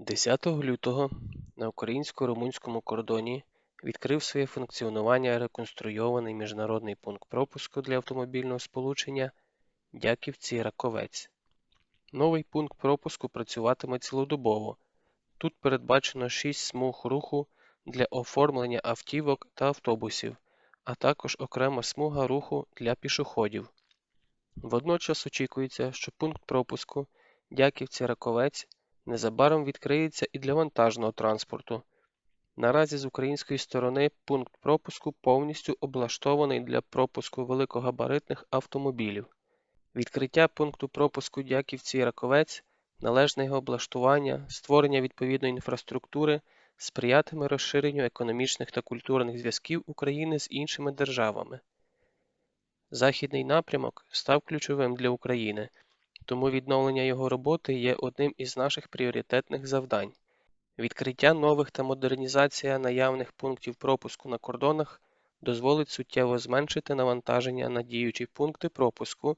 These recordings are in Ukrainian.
10 лютого на українсько-румунському кордоні відкрив своє функціонування реконструйований міжнародний пункт пропуску для автомобільного сполучення Дяківці-Раковець. Новий пункт пропуску працюватиме цілодобово. Тут передбачено 6 смуг руху для оформлення автівок та автобусів, а також окрема смуга руху для пішоходів. Водночас очікується, що пункт пропуску Дяківці-Раковець незабаром відкриється і для вантажного транспорту. Наразі з української сторони пункт пропуску повністю облаштований для пропуску великогабаритних автомобілів. Відкриття пункту пропуску Дяківці Раковець, належне його облаштування, створення відповідної інфраструктури сприятиме розширенню економічних та культурних зв'язків України з іншими державами. Західний напрямок став ключовим для України, тому відновлення його роботи є одним із наших пріоритетних завдань. Відкриття нових та модернізація наявних пунктів пропуску на кордонах дозволить суттєво зменшити навантаження на діючі пункти пропуску,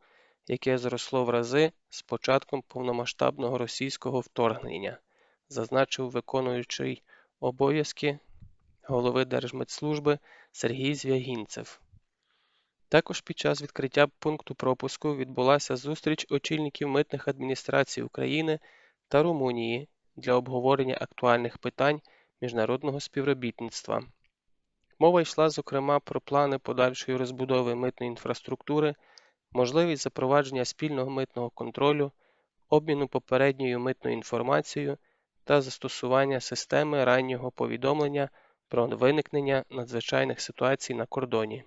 яке зросло в рази з початком повномасштабного російського вторгнення, зазначив виконуючий обов'язки голови Держмедслужби Сергій Звягінцев. Також під час відкриття пункту пропуску відбулася зустріч очільників митних адміністрацій України та Румунії для обговорення актуальних питань міжнародного співробітництва. Мова йшла зокрема про плани подальшої розбудови митної інфраструктури, можливість запровадження спільного митного контролю, обміну попередньою митною інформацією та застосування системи раннього повідомлення про виникнення надзвичайних ситуацій на кордоні.